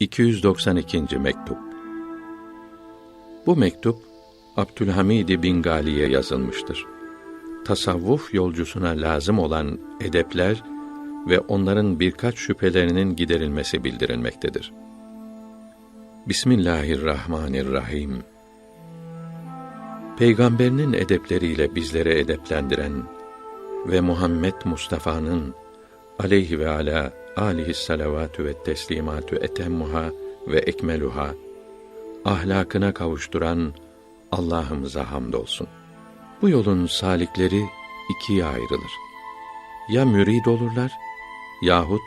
292. mektup. Bu mektup Abdülhamid bin Gali'ye yazılmıştır. Tasavvuf yolcusuna lazım olan edepler ve onların birkaç şüphelerinin giderilmesi bildirilmektedir. Bismillahirrahmanirrahim. Peygamberinin edepleriyle bizlere edeplendiren ve Muhammed Mustafa'nın aleyhi ve ala alihi salavatü ve teslimatü etemmuha ve ekmeluha ahlakına kavuşturan Allah'ımıza hamdolsun. Bu yolun salikleri ikiye ayrılır. Ya mürid olurlar yahut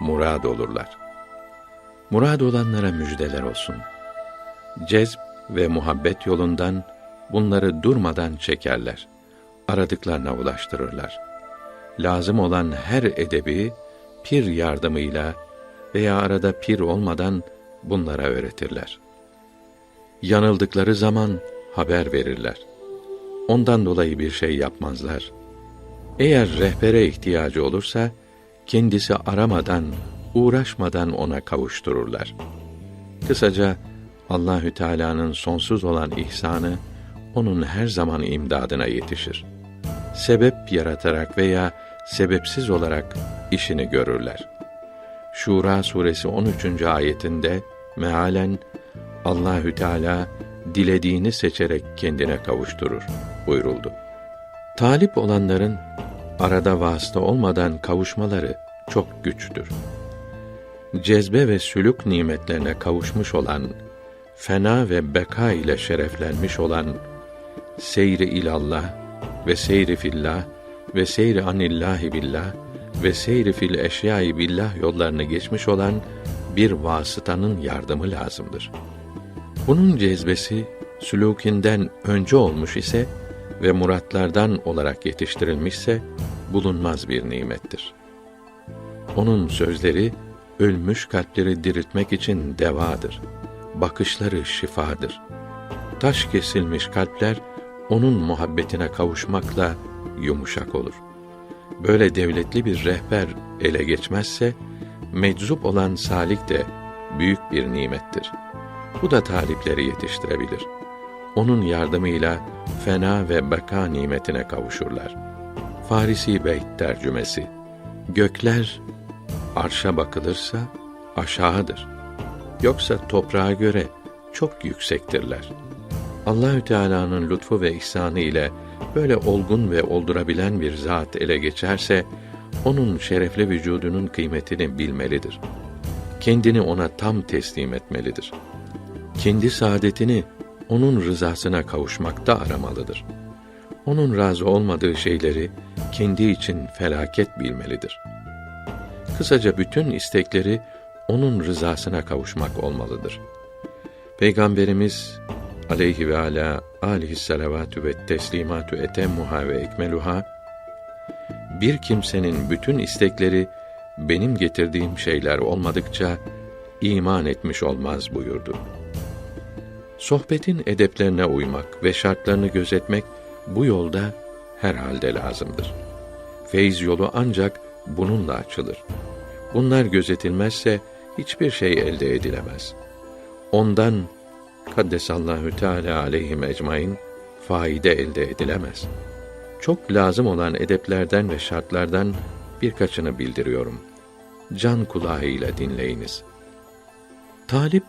murad olurlar. Murad olanlara müjdeler olsun. Cezb ve muhabbet yolundan bunları durmadan çekerler. Aradıklarına ulaştırırlar. Lazım olan her edebi pir yardımıyla veya arada pir olmadan bunlara öğretirler. Yanıldıkları zaman haber verirler. Ondan dolayı bir şey yapmazlar. Eğer rehbere ihtiyacı olursa kendisi aramadan, uğraşmadan ona kavuştururlar. Kısaca Allahü Teala'nın sonsuz olan ihsanı onun her zaman imdadına yetişir. Sebep yaratarak veya sebepsiz olarak işini görürler. Şura suresi 13. ayetinde mealen Allahü Teala dilediğini seçerek kendine kavuşturur buyuruldu. Talip olanların arada vasıta olmadan kavuşmaları çok güçtür. Cezbe ve sülük nimetlerine kavuşmuş olan, fena ve beka ile şereflenmiş olan, seyri ilallah ve seyri fillah ve seyri anillahi billah ve seyri fil eşyai billah yollarını geçmiş olan bir vasıtanın yardımı lazımdır. Bunun cezbesi sülûkinden önce olmuş ise ve muratlardan olarak yetiştirilmişse bulunmaz bir nimettir. Onun sözleri ölmüş kalpleri diriltmek için devadır. Bakışları şifadır. Taş kesilmiş kalpler onun muhabbetine kavuşmakla yumuşak olur. Böyle devletli bir rehber ele geçmezse meczup olan salik de büyük bir nimettir. Bu da talipleri yetiştirebilir. Onun yardımıyla fena ve beka nimetine kavuşurlar. Farisi Beyt tercümesi Gökler arşa bakılırsa aşağıdır. Yoksa toprağa göre çok yüksektirler. Allahü Teala'nın lütfu ve ihsanı ile böyle olgun ve oldurabilen bir zat ele geçerse onun şerefli vücudunun kıymetini bilmelidir. Kendini ona tam teslim etmelidir. Kendi saadetini onun rızasına kavuşmakta aramalıdır. Onun razı olmadığı şeyleri kendi için felaket bilmelidir. Kısaca bütün istekleri onun rızasına kavuşmak olmalıdır. Peygamberimiz aleyhi ve ala alihi salavatü ve teslimatü etemmuha ve ekmeluha bir kimsenin bütün istekleri benim getirdiğim şeyler olmadıkça iman etmiş olmaz buyurdu. Sohbetin edeplerine uymak ve şartlarını gözetmek bu yolda herhalde lazımdır. Feyz yolu ancak bununla açılır. Bunlar gözetilmezse hiçbir şey elde edilemez. Ondan kaddesallahu teala aleyhim ecmain faide elde edilemez. Çok lazım olan edeplerden ve şartlardan birkaçını bildiriyorum. Can kulağıyla dinleyiniz. Talip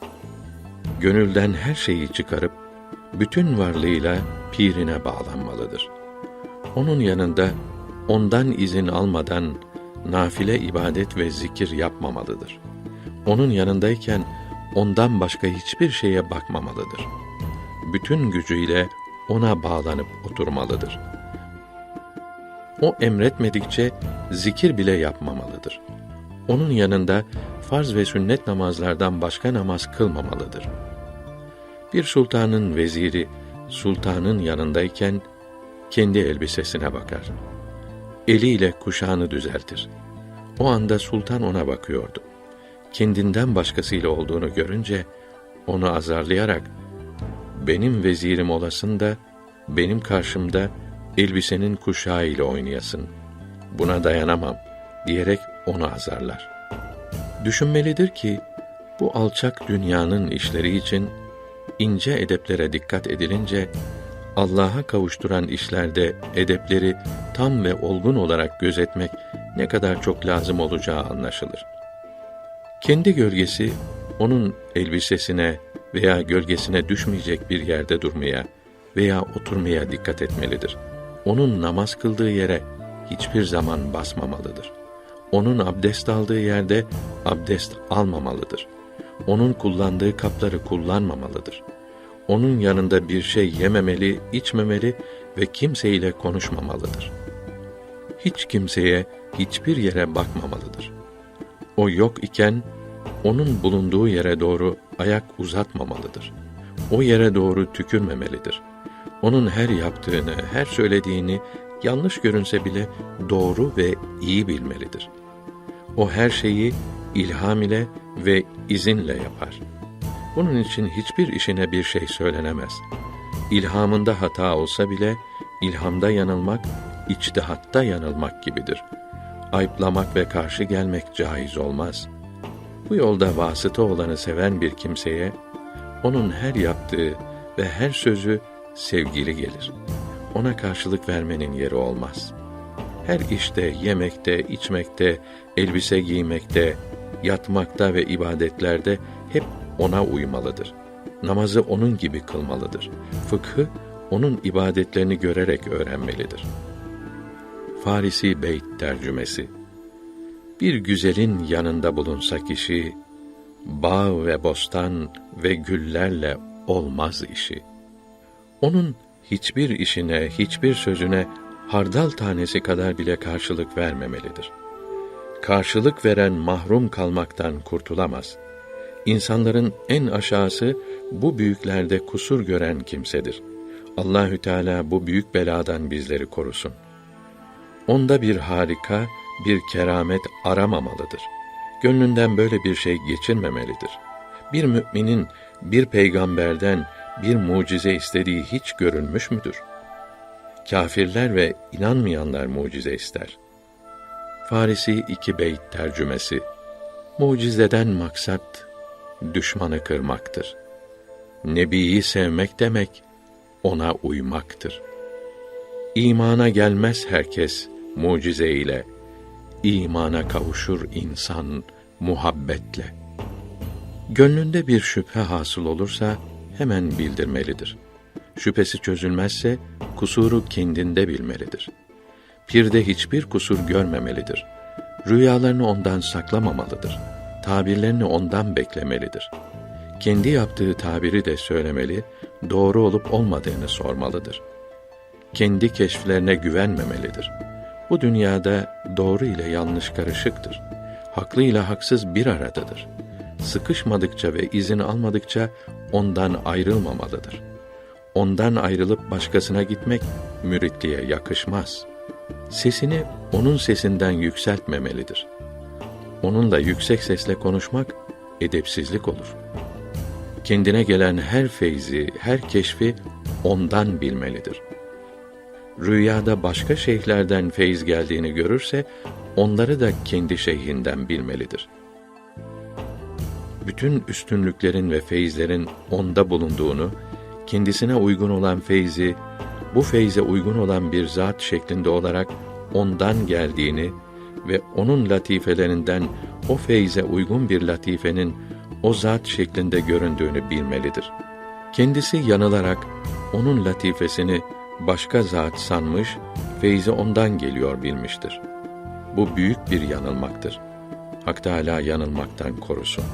gönülden her şeyi çıkarıp bütün varlığıyla pirine bağlanmalıdır. Onun yanında ondan izin almadan nafile ibadet ve zikir yapmamalıdır. Onun yanındayken ondan başka hiçbir şeye bakmamalıdır. Bütün gücüyle ona bağlanıp oturmalıdır. O emretmedikçe zikir bile yapmamalıdır. Onun yanında farz ve sünnet namazlardan başka namaz kılmamalıdır. Bir sultanın veziri sultanın yanındayken kendi elbisesine bakar. Eliyle kuşağını düzeltir. O anda sultan ona bakıyordu. Kendinden başkasıyla olduğunu görünce onu azarlayarak benim vezirim olasın da benim karşımda elbisenin kuşağı ile oynayasın. Buna dayanamam diyerek onu azarlar. Düşünmelidir ki Bu alçak dünyanın işleri için ince edeplere dikkat edilince Allah'a kavuşturan işlerde edepleri tam ve olgun olarak gözetmek ne kadar çok lazım olacağı anlaşılır. Kendi gölgesi onun elbisesine veya gölgesine düşmeyecek bir yerde durmaya veya oturmaya dikkat etmelidir. Onun namaz kıldığı yere hiçbir zaman basmamalıdır. Onun abdest aldığı yerde abdest almamalıdır. Onun kullandığı kapları kullanmamalıdır. Onun yanında bir şey yememeli, içmemeli ve kimseyle konuşmamalıdır. Hiç kimseye, hiçbir yere bakmamalıdır. O yok iken onun bulunduğu yere doğru ayak uzatmamalıdır. O yere doğru tükürmemelidir. Onun her yaptığını, her söylediğini yanlış görünse bile doğru ve iyi bilmelidir. O her şeyi ilham ile ve izinle yapar. Bunun için hiçbir işine bir şey söylenemez. İlhamında hata olsa bile ilhamda yanılmak, içtihatta yanılmak gibidir. Ayıplamak ve karşı gelmek caiz olmaz. Bu yolda vasıta olanı seven bir kimseye onun her yaptığı ve her sözü sevgili gelir. Ona karşılık vermenin yeri olmaz. Her işte, yemekte, içmekte, elbise giymekte, yatmakta ve ibadetlerde hep ona uymalıdır. Namazı onun gibi kılmalıdır. Fıkhı onun ibadetlerini görerek öğrenmelidir. Farisi Beyt tercümesi Bir güzelin yanında bulunsa kişi, bağ ve bostan ve güllerle olmaz işi. Onun hiçbir işine, hiçbir sözüne hardal tanesi kadar bile karşılık vermemelidir. Karşılık veren mahrum kalmaktan kurtulamaz. İnsanların en aşağısı bu büyüklerde kusur gören kimsedir. Allahü Teala bu büyük beladan bizleri korusun. Onda bir harika, bir keramet aramamalıdır. Gönlünden böyle bir şey geçirmemelidir. Bir müminin bir peygamberden bir mucize istediği hiç görülmüş müdür? Kâfirler ve inanmayanlar mucize ister. Farisi iki beyt tercümesi. Mucizeden maksat düşmanı kırmaktır. Nebiyi sevmek demek ona uymaktır. İmana gelmez herkes mucize ile. İmana kavuşur insan muhabbetle. Gönlünde bir şüphe hasıl olursa hemen bildirmelidir. Şüphesi çözülmezse kusuru kendinde bilmelidir. Pirde hiçbir kusur görmemelidir. Rüyalarını ondan saklamamalıdır. Tabirlerini ondan beklemelidir. Kendi yaptığı tabiri de söylemeli, doğru olup olmadığını sormalıdır. Kendi keşflerine güvenmemelidir. Bu dünyada doğru ile yanlış karışıktır. Haklı ile haksız bir aradadır. Sıkışmadıkça ve izin almadıkça ondan ayrılmamalıdır. Ondan ayrılıp başkasına gitmek müritliğe yakışmaz. Sesini onun sesinden yükseltmemelidir. Onunla yüksek sesle konuşmak edepsizlik olur. Kendine gelen her feyzi, her keşfi ondan bilmelidir. Rüyada başka şeyhlerden feyiz geldiğini görürse onları da kendi şeyhinden bilmelidir.'' bütün üstünlüklerin ve feyizlerin onda bulunduğunu, kendisine uygun olan feyzi, bu feyze uygun olan bir zat şeklinde olarak ondan geldiğini ve onun latifelerinden o feyze uygun bir latifenin o zat şeklinde göründüğünü bilmelidir. Kendisi yanılarak onun latifesini başka zat sanmış, feyzi ondan geliyor bilmiştir. Bu büyük bir yanılmaktır. Hak Teâlâ yanılmaktan korusun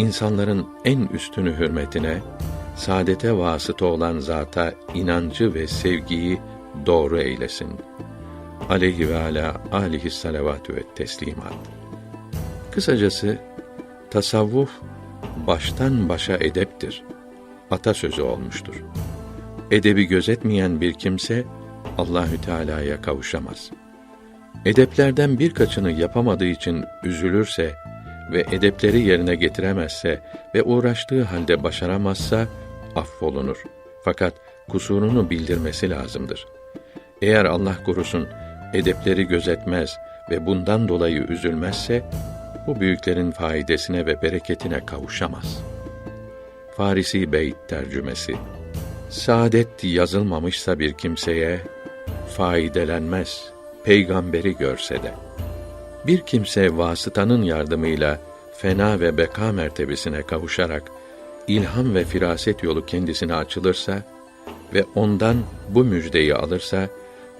insanların en üstünü hürmetine, saadete vasıta olan zata inancı ve sevgiyi doğru eylesin. Aleyhi ve ala alihi salavatü ve teslimat. Kısacası tasavvuf baştan başa edeptir. Atasözü olmuştur. Edebi gözetmeyen bir kimse Allahü Teala'ya kavuşamaz. Edeplerden birkaçını yapamadığı için üzülürse ve edepleri yerine getiremezse ve uğraştığı halde başaramazsa affolunur. Fakat kusurunu bildirmesi lazımdır. Eğer Allah korusun edepleri gözetmez ve bundan dolayı üzülmezse bu büyüklerin faidesine ve bereketine kavuşamaz. Farisi Bey tercümesi Saadet yazılmamışsa bir kimseye faydelenmez peygamberi görse de. Bir kimse vasıtanın yardımıyla fena ve beka mertebesine kavuşarak ilham ve firaset yolu kendisine açılırsa ve ondan bu müjdeyi alırsa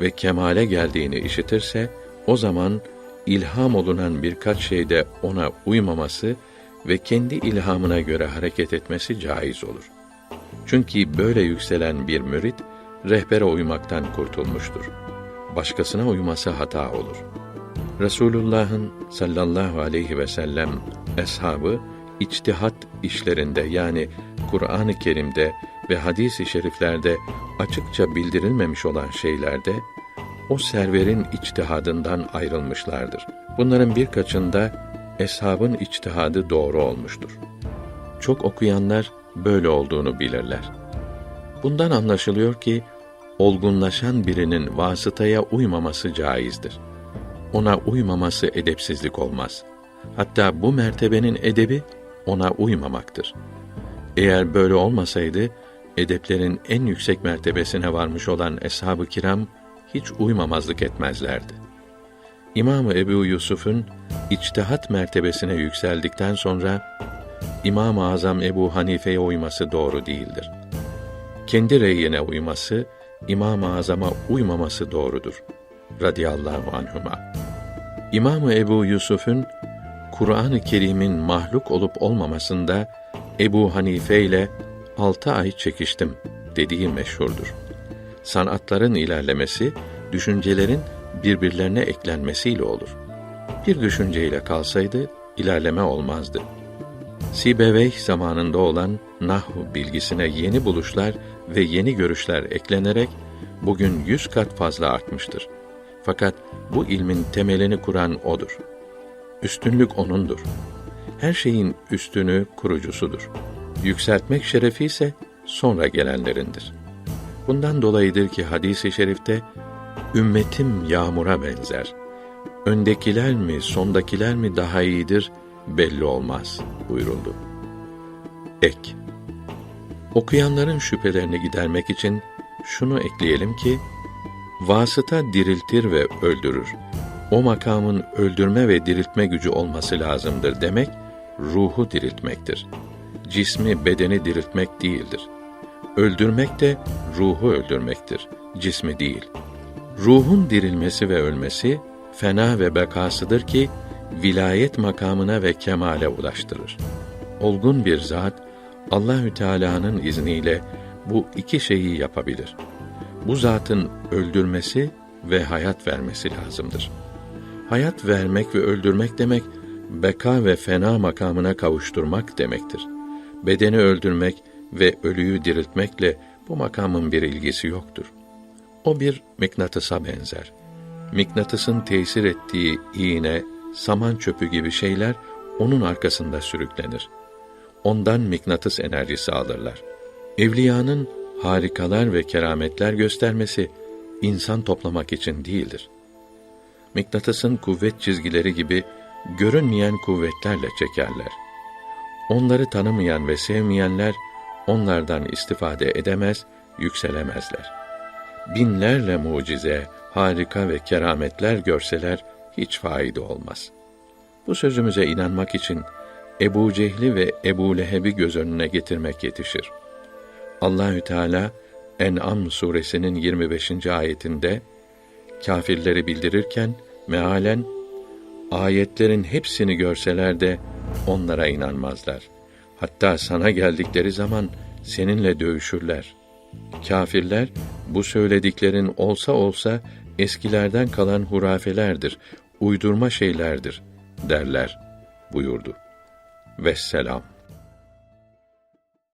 ve kemale geldiğini işitirse o zaman ilham olunan birkaç şeyde ona uymaması ve kendi ilhamına göre hareket etmesi caiz olur. Çünkü böyle yükselen bir mürit rehbere uymaktan kurtulmuştur. Başkasına uyması hata olur. Resulullah'ın sallallahu aleyhi ve sellem eshabı içtihat işlerinde yani Kur'an-ı Kerim'de ve hadis-i şeriflerde açıkça bildirilmemiş olan şeylerde o serverin içtihadından ayrılmışlardır. Bunların birkaçında eshabın içtihadı doğru olmuştur. Çok okuyanlar böyle olduğunu bilirler. Bundan anlaşılıyor ki olgunlaşan birinin vasıtaya uymaması caizdir. Ona uymaması edepsizlik olmaz. Hatta bu mertebenin edebi ona uymamaktır. Eğer böyle olmasaydı edeplerin en yüksek mertebesine varmış olan eshab-ı kiram hiç uymamazlık etmezlerdi. İmam Ebu Yusuf'un içtihat mertebesine yükseldikten sonra İmam-ı Azam Ebu Hanife'ye uyması doğru değildir. Kendi reyine uyması, İmam-ı Azam'a uymaması doğrudur. Radiyallahu anhuma. İmam Ebu Yusuf'un Kur'an-ı Kerim'in mahluk olup olmamasında Ebu Hanife ile altı ay çekiştim dediği meşhurdur. Sanatların ilerlemesi, düşüncelerin birbirlerine eklenmesiyle olur. Bir düşünceyle kalsaydı, ilerleme olmazdı. Sibeveyh zamanında olan nahv bilgisine yeni buluşlar ve yeni görüşler eklenerek bugün yüz kat fazla artmıştır. Fakat bu ilmin temelini kuran odur. Üstünlük onundur. Her şeyin üstünü kurucusudur. Yükseltmek şerefi ise sonra gelenlerindir. Bundan dolayıdır ki hadis-i şerifte ümmetim yağmura benzer. Öndekiler mi, sondakiler mi daha iyidir belli olmaz buyuruldu. Ek Okuyanların şüphelerini gidermek için şunu ekleyelim ki vasıta diriltir ve öldürür. O makamın öldürme ve diriltme gücü olması lazımdır demek ruhu diriltmektir. Cismi, bedeni diriltmek değildir. Öldürmek de ruhu öldürmektir, cismi değil. Ruhun dirilmesi ve ölmesi fena ve bekasıdır ki vilayet makamına ve kemale ulaştırır. Olgun bir zat Allahü Teala'nın izniyle bu iki şeyi yapabilir. Bu zatın öldürmesi ve hayat vermesi lazımdır. Hayat vermek ve öldürmek demek beka ve fena makamına kavuşturmak demektir. Bedeni öldürmek ve ölüyü diriltmekle bu makamın bir ilgisi yoktur. O bir mıknatısa benzer. Mıknatısın tesir ettiği iğne, saman çöpü gibi şeyler onun arkasında sürüklenir. Ondan mıknatıs enerjisi alırlar. Evliyanın harikalar ve kerametler göstermesi insan toplamak için değildir. Mıknatısın kuvvet çizgileri gibi görünmeyen kuvvetlerle çekerler. Onları tanımayan ve sevmeyenler onlardan istifade edemez, yükselemezler. Binlerle mucize, harika ve kerametler görseler hiç faide olmaz. Bu sözümüze inanmak için Ebu Cehli ve Ebu Leheb'i göz önüne getirmek yetişir. Allahü Teala En'am suresinin 25. ayetinde kâfirleri bildirirken mealen ayetlerin hepsini görseler de onlara inanmazlar. Hatta sana geldikleri zaman seninle dövüşürler. Kâfirler bu söylediklerin olsa olsa eskilerden kalan hurafelerdir, uydurma şeylerdir derler buyurdu. Vesselam.